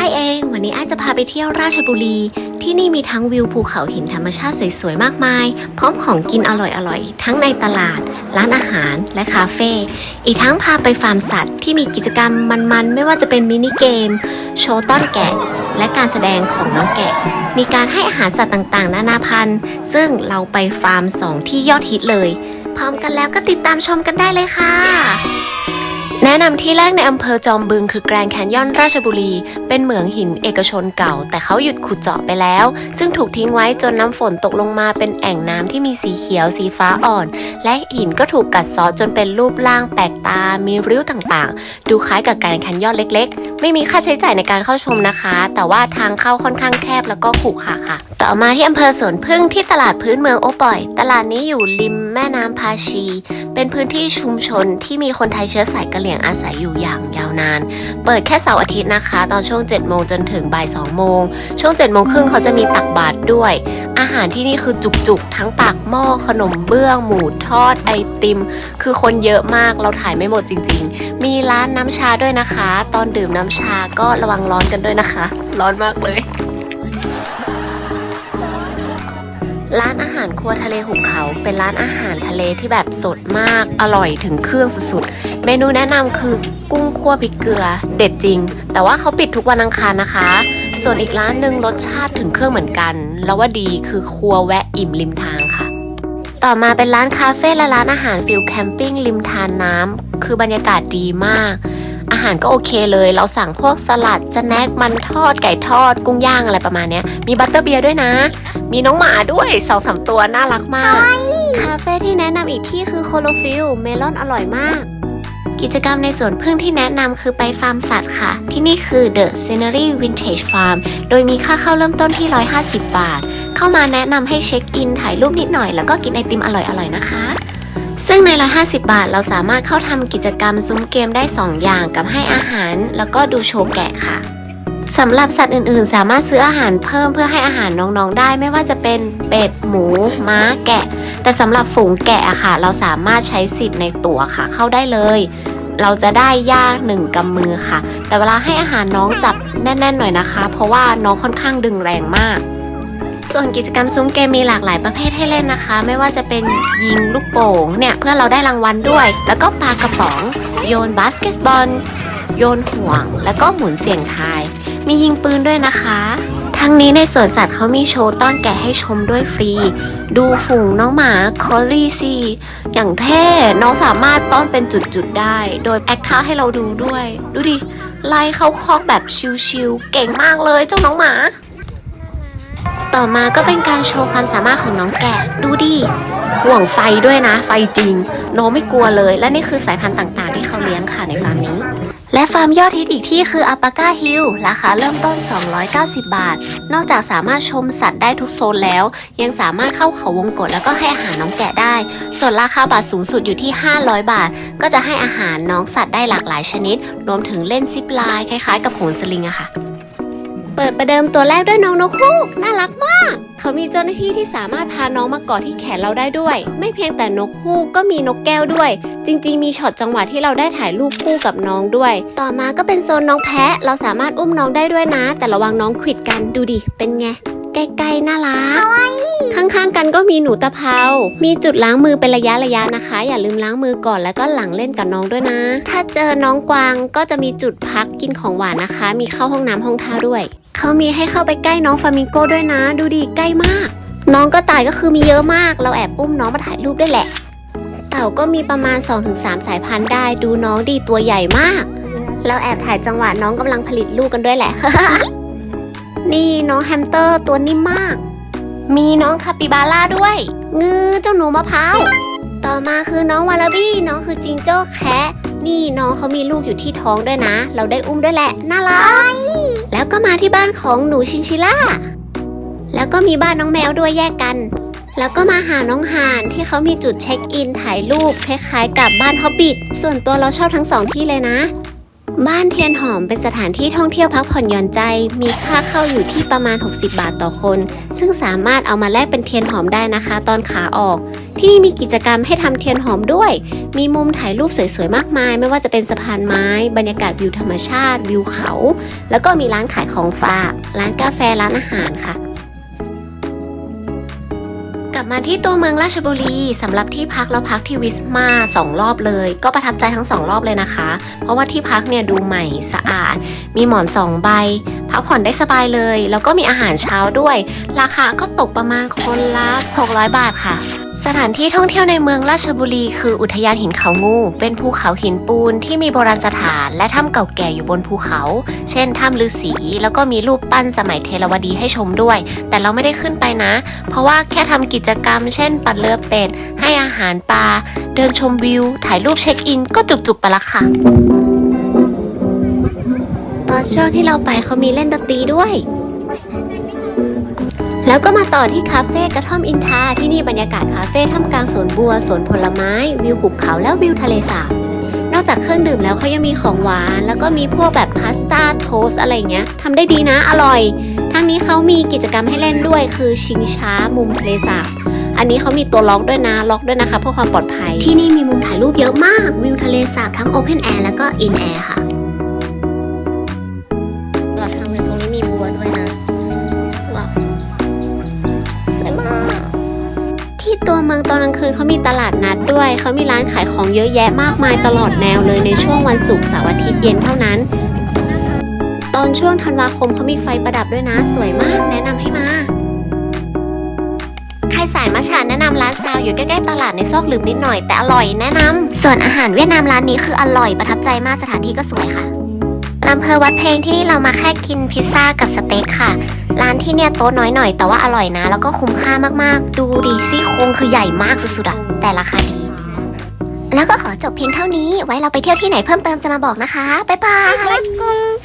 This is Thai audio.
อ้ายเอง วันนี้อ้ายจะพาไปเที่ยวราชบุรี ที่นี่มีทั้งวิวภูเขาหินธรรมชาติสวยๆมากมาย พร้อมของกินอร่อยๆ ทั้งในตลาด ร้านอาหารและคาเฟ่อีกทั้งพาไปฟาร์มสัตว์ที่มีกิจกรรมมันๆ ไม่ว่าจะเป็นมินิเกม โชว์ต้อนแกะ และการแสดงของน้องแกะ มีการให้อาหารสัตว์ต่างๆ นานาพันธุ์ ซึ่งเราไปฟาร์มสองที่ยอดฮิตเลย พร้อมกันแล้วก็ติดตามชมกันได้เลยค่ะแนะนำที่แรกในอำเภอจอมบึงคือแกรนด์แคนยอนราชบุรีเป็นเหมืองหินเอกชนเก่า แต่เขาหยุดขุดเจาะไปแล้ว ซึ่งถูกทิ้งไว้จนน้ำฝนตกลงมาเป็นแอ่งน้ำที่มีสีเขียวสีฟ้าอ่อน และหินก็ถูกกัดเซาะจนเป็นรูปร่างแปลกตา มีริ้วต่างๆ ดูคล้ายกับแกรนด์แคนยอนเล็ก ๆ ไม่มีค่าใช้จ่ายในการเข้าชมนะคะ แต่ว่าทางเข้าค่อนข้างแคบแล้วก็ขรุขระค่ะ ต่อมาที่อำเภอสวนพึ่งที่ตลาดพื้นเมืองโอปอย ตลาดนี้อยู่ริมแม่น้ำพาชี เป็นพื้นที่ชุมชนที่มีคนไทยเชื้อสายกะเหรี่ยงอาศัยอยู่อย่างยาวนาน เปิดแค่เสาร์อาทิตย์นะคะ ตอนช่วงง7โมงจนถึงบ่าย2โมง ช่วง7โมงครึ่งเขาจะมีตักบาตรด้วย อาหารที่นี่คือจุกๆ ทั้งปากหม้อขนมเบื้อง หมูทอดไอติม คือคนเยอะมากเราถ่ายไม่หมดจริง ๆ มีร้านน้ำชาด้วยนะคะ ตอนดื่มน้ำชาก็ระวังร้อนกันด้วยนะคะ ร้อนมากเลย ครัวทะเลหุบเขาเป็นร้านอาหารทะเลที่แบบสดมากอร่อยถึงเครื่องสุดๆ เมนูแนะนำคือกุ้งคั่วพริกเกลือ เด็ดจริง แต่ว่าเขาปิดทุกวันอังคารนะคะ ส่วนอีกร้านหนึ่งรสชาติถึงเครื่องเหมือนกัน แล้วว่าดีคือครัวแวะอิ่มริมทางค่ะ ต่อมาเป็นร้านคาเฟ่และร้านอาหารฟิลแคมปิ้งริมทานน้ำคือบรรยากาศดีมาก อาหารก็โอเคเลย เราสั่งพวกสลัดสแน็คมันทอดไก่ทอดกุ้งย่างอะไรประมาณเนี้ย มีบัตเตอร์เบียร์ด้วยนะ มีน้องหมาด้วยสองสามตัวน่ารักมาก คาเฟ่ที่แนะนำอีกที่คือโคโลฟิลเมลอนอร่อยมาก กิจกรรมในสวนพึ่งที่แนะนำคือไปฟาร์มสัตว์ค่ะ ที่นี่คือ The Scenery Vintage Farm โดยมีค่าเข้าเริ่มต้นที่ 150 บาท เข้ามาแนะนำให้เช็คอินถ่ายรูปนิดหน่อยแล้วก็กินไอติมอร่อยๆนะคะ ซึ่งใน150 บาทเราสามารถเข้าทำกิจกรรมซุ้มเกมได้ 2 อย่างกับให้อาหาร แล้วก็ดูโชว์แกะค่ะสำหรับสัตว์อื่นๆ สามารถซื้ออาหารเพิ่มเพื่อให้อาหารน้องๆ ได้ไม่ว่าจะเป็นเป็ด หมู ม้า แกะ แต่สำหรับฝูงแกะอะค่ะ เราสามารถใช้สิทธิ์ในตั๋วค่ะ เข้าได้เลย เราจะได้ย่าหนึ่งกำมือค่ะ แต่เวลาให้อาหารน้องจับแน่นๆหน่อยนะคะ เพราะว่าน้องค่อนข้างดึงแรงมาก ส่วนกิจกรรมซุ้มเกมมีหลากหลายประเภทให้เล่นนะคะ ไม่ว่าจะเป็นยิงลูกโป่งเนี่ยเพื่อเราได้รางวัลด้วย แล้วก็ปากระป๋อง โยนบาสเกตบอล โยนห่วง แล้วก็หมุนเสียงทาย มียิงปืนด้วยนะคะ ทั้งนี้ในสวนสัตว์เขามีโชว์ต้อนแกะให้ชมด้วยฟรี ดูฝูงน้องหมาคอลลี่ซีอย่างเท่น้องสามารถต้อนเป็นจุดๆได้ โดยแอคท่าให้เราดูด้วย ดูดิไล่เข้าคอกแบบชิวๆเก่งมากเลยเจ้าน้องหมา ต่อมาก็เป็นการโชว์ความสามารถของน้องแกะ ดูดิ ห่วงไฟด้วยนะ ไฟจริงน้องไม่กลัวเลย และนี่คือสายพันธุ์ต่างๆ ที่เขาเลี้ยงค่ะในฟาร์มนี้ และฟาร์มยอดฮิตอีกที่คืออัปปาก้าฮิลราคาเริ่มต้น 290 บาท นอกจากสามารถชมสัตว์ได้ทุกโซนแล้ว ยังสามารถเข้าเขาวงกตแล้วก็ให้อาหารน้องแกะได้ ส่วนราคาบัตรสูงสุดอยู่ที่ 500 บาท ก็จะให้อาหารน้องสัตว์ได้หลากหลายชนิด รวมถึงเล่นซิปไลน์คล้ายๆ กับโหนสลิงอะค่ะ ปิดประเดิมตัวแรกด้วยน้องนกฮูกน่ารักมาก เขามีเจ้าหน้าที่ที่สามารถพาน้องมาเกาะที่แขนเราได้ด้วย ไม่เพียงแต่นกฮูกก็มีนกแก้วด้วย จริง ๆ มีช็อตจังหวะที่เราได้ถ่ายรูปคู่กับน้องด้วย ต่อมาก็เป็นโซนน้องแพะ เราสามารถอุ้มน้องได้ด้วยนะ แต่ระวังน้องขวิดกันดูดิเป็นไงใกล้ๆน่ารักข้างๆกันก็มีหนูตะเภา มีจุดล้างมือเป็นระยะระยะนะคะ อย่าลืมล้างมือก่อนแล้วก็หลังเล่นกับน้องด้วยนะ ถ้าเจอน้องกวางก็จะมีจุดพักกินของหวานนะคะ มีเข้าห้องน้ำห้องท่าด้วย เขามีให้เข้าไปใกล้น้องฟามิงโก้ด้วยนะ ดูดิใกล้มาก น้องก็ตายก็คือมีเยอะมาก เราแอบอุ้มน้องมาถ่ายรูปได้แหละ เต่าก็มีประมาณ 2-3 สายพันธุ์ได้ ดูน้องดีตัวใหญ่มาก เราแอบถ่ายจังหวะน้องกำลังผลิตลูกกันด้วยแหละ นี่น้องแฮมสเตอร์ตัวนิ่มมาก มีน้องคาปิบาร่าด้วย งือเจ้าหนูมะพร้าวต่อมาคือน้องวาลาบี้น้องคือจิงโจ้แคะนี่น้องเขามีลูกอยู่ที่ท้องด้วยนะ เราได้อุ้มด้วยแหละ น่ารัก แล้วก็มาที่บ้านของหนูชินชิล่า แล้วก็มีบ้านน้องแมวด้วยแยกกัน แล้วก็มาหาน้องหานที่เขามีจุดเช็คอินถ่ายรูปคล้ายๆ กับบ้านฮอบบิทส่วนตัวเราชอบทั้งสองที่เลยนะ บ้านเทียนหอมเป็นสถานที่ท่องเที่ยวพักผ่อนหย่อนใจ มีค่าเข้าอยู่ที่ประมาณ 60 บาทต่อคน ซึ่งสามารถเอามาแลกเป็นเทียนหอมได้นะคะ ตอนขาออก ที่นี่มีกิจกรรมให้ทำเทียนหอมด้วย มีมุมถ่ายรูปสวยๆมากมาย ไม่ว่าจะเป็นสะพานไม้ บรรยากาศวิวธรรมชาติ วิวเขา แล้วก็มีร้านขายของฝาก ร้านกาแฟร้านอาหารค่ะ ลับมาที่ตัวเมืองราชบุรีสำหรับที่พักเราพักที่วิสมาสองรอบเลย ก็ประทับใจทั้งสองรอบเลยนะคะ เพราะว่าที่พักเนี่ยดูใหม่สะอาด มีหมอนสองใบ พักผ่อนได้สบายเลย แล้วก็มีอาหารเช้าด้วย ราคาก็ตกประมาณคนละ 600 บาทค่ะ สถานที่ท่องเที่ยวในเมืองราชบุรี คืออุทยานหินเขางู เป็นภูเขาหินปูนที่มีโบราณสถาน และถ้ำเก่าแก่อยู่บนภูเขา เช่นถ้ำฤาษีแล้วก็มีรูปปั้นสมัยเทรวดีให้ชมด้วย แต่เราไม่ได้ขึ้นไปนะ เพราะว่าแค่ทำกิจกรรม เช่น ปัดเรือเป็ดให้อาหารปลาเดินชมวิว ถ่ายรูปเช็คอิน ก็จุกๆไปละค่ะ ตอนช่วงที่เราไปเขามีเล่นดนตรีด้วย แล้วก็มาต่อที่คาเฟ่กระท่อมอินทาที่นี่บรรยากาศคาเฟ่ท่ามกลางสวนบัวสวนผลไม้ วิวหุบเขาแล้ววิวทะเลสาบนอกจากเครื่องดื่มแล้วเขายังมีของหวาน แล้วก็มีพวกแบบพาสต้าโทสอะไรเงี้ยทำได้ดีนะอร่อยทั้งนี้เขามีกิจกรรมให้เล่นด้วย คือชิงช้ามุมทะเลสาบอันนี้เขามีตัวล็อกด้วยนะล็อกด้วยนะคะเพื่อความปลอดภัย ที่นี่มีมุมถ่ายรูปเยอะมากวิวทะเลสาบทั้ง Open Air แล้วก็ In Air ค่ะ ตัวเมืองตอนกลางคืนเขามีตลาดนัดด้วย เขามีร้านขายของเยอะแยะมากมายตลอดแนวเลยในช่วงวันศุกร์เสาร์อาทิตย์เย็นเท่านั้น ตอนช่วงธันวาคมเขามีไฟประดับด้วยนะ สวยมาก แนะนำให้มา ใครสายมัชาแนะนำร้านซาวอยู่ใกล้ๆตลาดในซอกหลืมนิดหน่อยแต่อร่อยแนะนำส่วนอาหารเวียดนามร้านนี้คืออร่อยประทับใจมากสถานที่ก็สวยค่ะอำเภอวัดเพลงที่นี่เรามาแค่กินพิซซ่ากับสเต็กค่ะ ร้านที่เนี่ยโต๊ะน้อยหน่อยแต่ว่าอร่อยนะ แล้วก็คุ้มค่ามากๆ ดูดิซี่โครงคือใหญ่มากสุดๆอะแต่ราคาดี แล้วก็ขอจบเพียงเท่านี้ ไว้เราไปเที่ยวที่ไหนเพิ่มเติมจะมาบอกนะคะ บ๊ายบาย